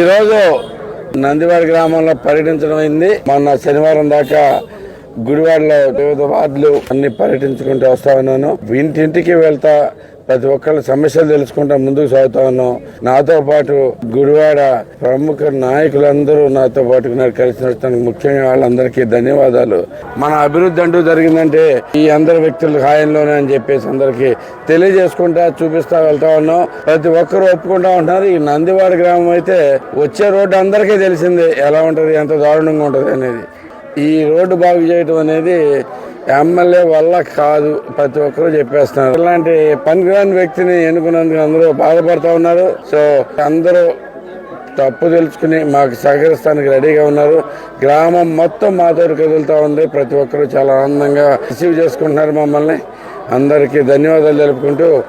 ఈరోజు నందివాడ గ్రామంలో పర్యటించడం అయింది. మొన్న శనివారం దాకా గుడివాడలో వివిధ వార్డులు అన్ని పర్యటించుకుంటూ వస్తా ఉన్నాను. ఇంటింటికి వెళ్తా ప్రతి ఒక్కళ్ళ సమస్యలు తెలుసుకుంటా ముందుకు సాగుతా ఉన్నాం నాతో పాటు గుడివాడ ప్రముఖ నాయకులందరూ నాతో పాటు ఉన్నారు. కలిసి నడుస్తాను ముఖ్యంగా వాళ్ళందరికీ ధన్యవాదాలు. మన అభివృద్ధి అంటూ జరిగిందంటే ఈ అందరి వ్యక్తుల హాయంలోనే అని చెప్పేసి అందరికీ తెలియజేసుకుంటా చూపిస్తా వెళ్తా ఉన్నాం. ప్రతి ఒక్కరు ఒప్పుకుంటా ఉంటున్నారు. ఈ నందివాడ గ్రామం అయితే వచ్చే రోడ్డు అందరికీ తెలిసిందే. ఎలా ఉంటది? ఎంత దారుణంగా ఉంటది అనేది. ఈ రోడ్డు బాగు చేయడం అనేది ఎమ్మెల్యే వల్ల కాదు. ప్రతి ఒక్కరూ చెప్పేస్తున్నారు. ఇలాంటి పనికిరాని వ్యక్తిని ఎన్నుకున్నందుకు అందరూ బాధపడుతూ ఉన్నారు. సో అందరూ తప్పు తెలుసుకుని మాకు సహకరిస్తానికి రెడీగా ఉన్నారు. గ్రామం మొత్తం మాతో కదులుతూ ఉంది. ప్రతి ఒక్కరూ చాలా ఆనందంగా రిసీవ్ చేసుకుంటున్నారు మమ్మల్ని. అందరికీ ధన్యవాదాలు తెలుపుకుంటూ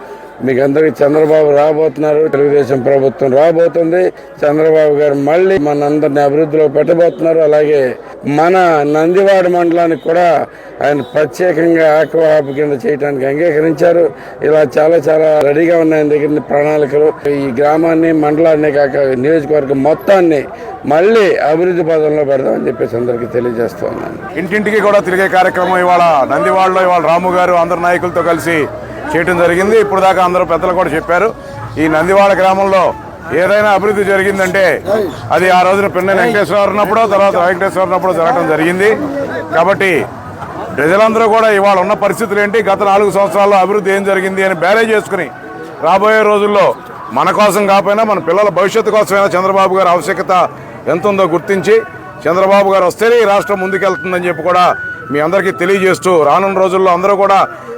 మీకు అందరికి చంద్రబాబు రాబోతున్నారు. తెలుగుదేశం ప్రభుత్వం రాబోతుంది. చంద్రబాబు గారు మళ్ళీ మన అందరిని అభివృద్ధిలో పెట్టబోతున్నారు. అలాగే మన నందివాడ మండలానికి కూడా ఆయన ప్రత్యేకంగా ఆక్వాహాప్ కింద చేయడానికి అంగీకరించారు. ఇలా చాలా చాలా రెడీగా ఉన్నాయి దగ్గర ప్రణాళికలు. ఈ గ్రామాన్ని మండలాన్ని కాక నియోజకవర్గం మొత్తాన్ని మళ్ళీ అభివృద్ధి పదంలో పెడదామని చెప్పేసి అందరికీ తెలియజేస్తున్నాను ఇంటింటికి కూడా తిరిగే కార్యక్రమం ఇవాళ నందివాడలో ఇవాళ రాము గారు అందరు నాయకులతో కలిసి చేయడం జరిగింది. ఇప్పుడు దాకా అందరూ పెద్దలు కూడా చెప్పారు. ఈ నందివాడ గ్రామంలో ఏదైనా అభివృద్ధి జరిగిందంటే అది ఆ రోజున పిన్న వెంకటేశ్వర ఉన్నప్పుడు తర్వాత వెంకటేశ్వర ఉన్నప్పుడు జరగడం జరిగింది. కాబట్టి ప్రజలందరూ కూడా ఇవాళ ఉన్న పరిస్థితులు ఏంటి? గత నాలుగు సంవత్సరాల్లో అభివృద్ధి ఏం జరిగింది అని బ్యారేజ్ చేసుకుని రాబోయే రోజుల్లో మన కోసం కాకపోయినా మన పిల్లల భవిష్యత్తు కోసమైనా చంద్రబాబు గారి ఆవశ్యకత ఎంత ఉందో గుర్తించి చంద్రబాబు గారు వస్తేనే ఈ రాష్ట్రం ముందుకెళ్తుందని చెప్పి కూడా మీ అందరికీ తెలియజేస్తూ రానున్న రోజుల్లో అందరూ కూడా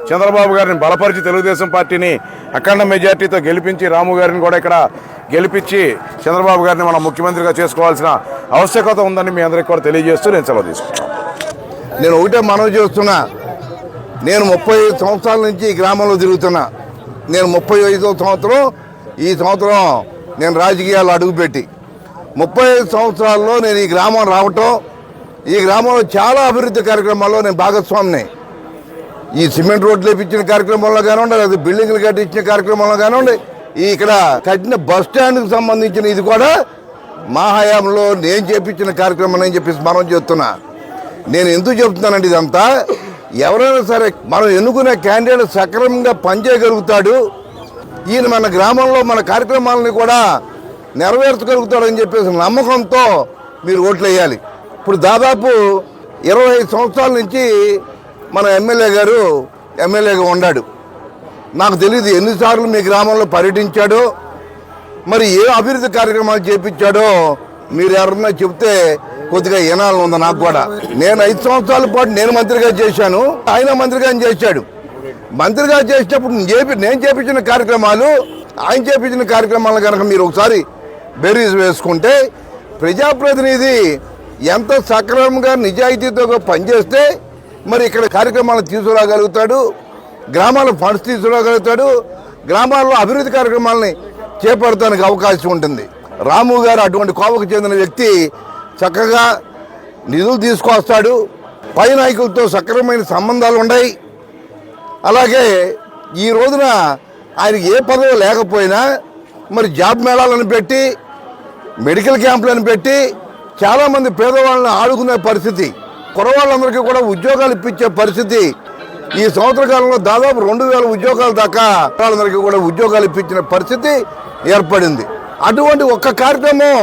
చంద్రబాబు గారిని బలపరిచి తెలుగుదేశం పార్టీని అఖండ మెజార్టీతో గెలిపించి రాము గారిని కూడా ఇక్కడ గెలిపించి చంద్రబాబు గారిని మనం ముఖ్యమంత్రిగా చేసుకోవాల్సిన ఆవశ్యకత ఉందని మీ అందరికీ కూడా తెలియజేస్తూ నేను సెలవు తీసుకుంటాను నేను ఒకటే మనవి చేస్తున్నా. నేను ముప్పై ఐదు సంవత్సరాల నుంచి ఈ గ్రామంలో తిరుగుతున్నా. నేను ముప్పై ఐదో సంవత్సరం ఈ సంవత్సరం నేను రాజకీయాలు అడుగుపెట్టి. ముప్పై ఐదు సంవత్సరాల్లో నేను ఈ గ్రామం రావటం ఈ గ్రామంలో చాలా అభివృద్ధి కార్యక్రమాల్లో నేను భాగస్వామిని. ఈ సిమెంట్ రోడ్లు వేపించిన కార్యక్రమంలో కానివ్వండి లేదా బిల్డింగ్లు కట్టించిన కార్యక్రమంలో కానివ్వండి ఈ ఇక్కడ కట్టిన బస్ స్టాండ్కి సంబంధించిన ఇది కూడా మా హయాంలో నేను చేపించిన కార్యక్రమం అని చెప్పేసి మనం చెప్తున్నా. నేను ఎందుకు చెప్తున్నానండి ఇదంతా ఎవరైనా సరే మనం ఎన్నుకునే క్యాండిడేట్ సక్రమంగా పనిచేయగలుగుతాడు. ఈయన మన గ్రామంలో మన కార్యక్రమాలని కూడా నెరవేర్చగలుగుతాడని చెప్పేసి నమ్మకంతో మీరు ఓట్లు వేయాలి ఇప్పుడు దాదాపు ఇరవై ఐదు సంవత్సరాల నుంచి మన ఎమ్మెల్యే గారు ఎమ్మెల్యేగా ఉన్నాడు నాకు తెలియదు ఎన్నిసార్లు మీ గ్రామంలో పర్యటించాడో మరి ఏ అభివృద్ధి కార్యక్రమాలు చేపించాడో మీరు ఎవరన్నా చెప్తే కొద్దిగా వినాలని ఉంది నాకు కూడా. నేను ఐదు సంవత్సరాల పాటు నేను మంత్రిగా చేశాను ఆయన మంత్రిగా చేశాడు. మంత్రిగా చేసేటప్పుడు చేపి నేను చేపించిన కార్యక్రమాలు ఆయన చేపించిన కార్యక్రమాలు కనుక మీరు ఒకసారి బెరీజ్ వేసుకుంటే ప్రజాప్రతినిధి ఎంత సక్రమంగా నిజాయితీతో పనిచేస్తే మరి ఇక్కడ కార్యక్రమాలు తీసుకురాగలుగుతాడు గ్రామాల ఫండ్స్ తీసుకురాగలుగుతాడు గ్రామాల్లో అభివృద్ధి కార్యక్రమాలని చేపడటానికి అవకాశం ఉంటుంది. రాము గారు అటువంటి కోవకు చెందిన వ్యక్తి చక్కగా నిధులు తీసుకొస్తాడు. పై నాయకులతో సక్రమైన సంబంధాలు ఉన్నాయి. అలాగే ఈ రోజున ఆయన ఏ పదవి లేకపోయినా మరి జాబ్ మేళాలను పెట్టి మెడికల్ క్యాంపులను పెట్టి చాలామంది పేదవాళ్ళని ఆడుకునే పరిస్థితి కురవాళ్ళందరికీ కూడా ఉద్యోగాలు ఇప్పించే పరిస్థితి. ఈ సంవత్సర కాలంలో దాదాపు రెండు వేల ఉద్యోగాల దాకా వాళ్ళందరికీ కూడా ఉద్యోగాలు ఇప్పించిన పరిస్థితి ఏర్పడింది. అటువంటి ఒక్క కార్యక్రమం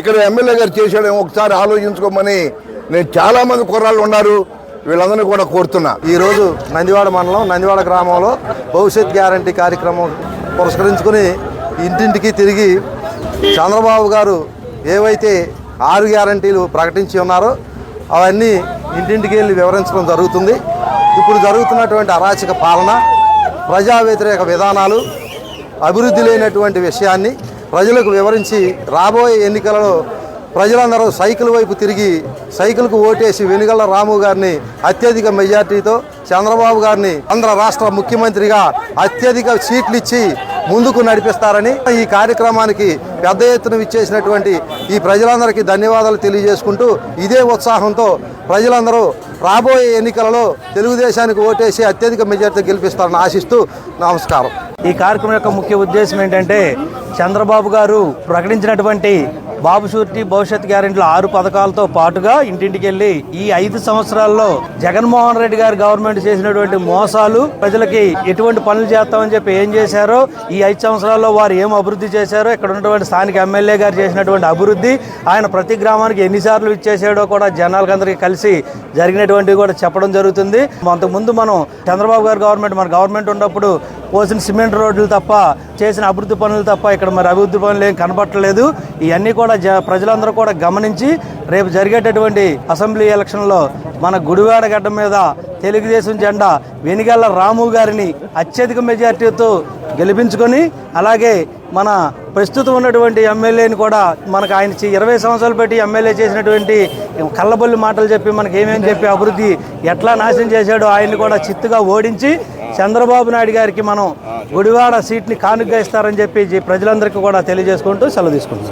ఇక్కడ ఎమ్మెల్యే గారు చేశాడేమో ఒకసారి ఆలోచించుకోమని నేను చాలామంది కుర్రాళ్ళు ఉన్నారు వీళ్ళందరినీ కూడా కోరుతున్నా. ఈరోజు నందివాడ మండలం నందివాడ గ్రామంలో భవిష్యత్ గ్యారంటీ కార్యక్రమం పురస్కరించుకుని ఇంటింటికి తిరిగి చంద్రబాబు గారు ఏవైతే ఆరు గ్యారంటీలు ప్రకటించి ఉన్నారు. అవన్నీ ఇంటింటికి వెళ్ళి వివరించడం జరుగుతుంది. ఇప్పుడు జరుగుతున్నటువంటి అరాచక పాలన ప్రజా వ్యతిరేక విధానాలు అభివృద్ధి లేనటువంటి విషయాన్ని ప్రజలకు వివరించి రాబోయే ఎన్నికలలో ప్రజలందరూ సైకిల్ వైపు తిరిగి సైకిల్కు ఓటేసి వెనుగల రాము గారిని అత్యధిక మెజార్టీతో చంద్రబాబు గారిని ఆంధ్ర రాష్ట్ర ముఖ్యమంత్రిగా అత్యధిక సీట్లు ఇచ్చి ముందుకు నడిపిస్తారని ఈ కార్యక్రమానికి పెద్ద ఎత్తున ఇచ్చేసినటువంటి ఈ ప్రజలందరికీ ధన్యవాదాలు తెలియజేసుకుంటూ ఇదే ఉత్సాహంతో ప్రజలందరూ రాబోయే ఎన్నికలలో తెలుగుదేశానికి ఓటేసి అత్యధిక మెజార్టీ గెలిపిస్తారని ఆశిస్తూ నమస్కారం. ఈ కార్యక్రమం యొక్క ముఖ్య ఉద్దేశం ఏంటంటే చంద్రబాబు గారు ప్రకటించినటువంటి బాబు షూరిటీ భవిష్యత్ గ్యారెంటీలు ఆరు పథకాలతో పాటుగా ఇంటింటికి వెళ్ళి ఈ ఐదు సంవత్సరాల్లో జగన్మోహన్ రెడ్డి గారి గవర్నమెంట్ చేసినటువంటి మోసాలు ప్రజలకి ఎటువంటి పనులు చేస్తామని చెప్పి ఏం చేశారో ఈ ఐదు సంవత్సరాల్లో వారు ఏం అభివృద్ధి చేశారో ఇక్కడ ఉన్నటువంటి స్థానిక ఎమ్మెల్యే గారు చేసినటువంటి అభివృద్ధి ఆయన ప్రతి గ్రామానికి ఎన్నిసార్లు ఇచ్చేసాడో కూడా జనాలకు అందరికీ కలిసి జరిగినటువంటివి కూడా చెప్పడం జరుగుతుంది. అంతకుముందు మనం చంద్రబాబు గారు గవర్నమెంట్ మన గవర్నమెంట్ ఉన్నప్పుడు పోసిన సిమెంట్ రోడ్లు తప్ప చేసిన అభివృద్ధి పనులు తప్ప ఇక్కడ మరి అభివృద్ధి పనులు ఏం కనబట్టలేదు. ఇవన్నీ కూడా జ ప్రజలందరూ కూడా గమనించి రేపు జరిగేటటువంటి అసెంబ్లీ ఎలక్షన్లో మన గుడివాడ గడ్డ మీద తెలుగుదేశం జెండా వెనిగల్ల రాము గారిని అత్యధిక మెజార్టీతో గెలిపించుకొని అలాగే మన ప్రస్తుతం ఉన్నటువంటి ఎమ్మెల్యేని కూడా మనకు ఆయన చి- ఇరవై సంవత్సరాలు పెట్టి ఎమ్మెల్యే చేసినటువంటి కళ్ళబొల్లి మాటలు చెప్పి మనకి ఏమేమి చెప్పి అభివృద్ధి ఎట్లా నాశనం చేశాడో ఆయన్ని కూడా చిత్తుగా ఓడించి చంద్రబాబు నాయుడు గారికి మనం గుడివాడ సీట్ని కానుగ్గా ఇస్తారని చెప్పి ప్రజలందరికీ కూడా తెలియజేసుకుంటూ సెలవు తీసుకుంటాం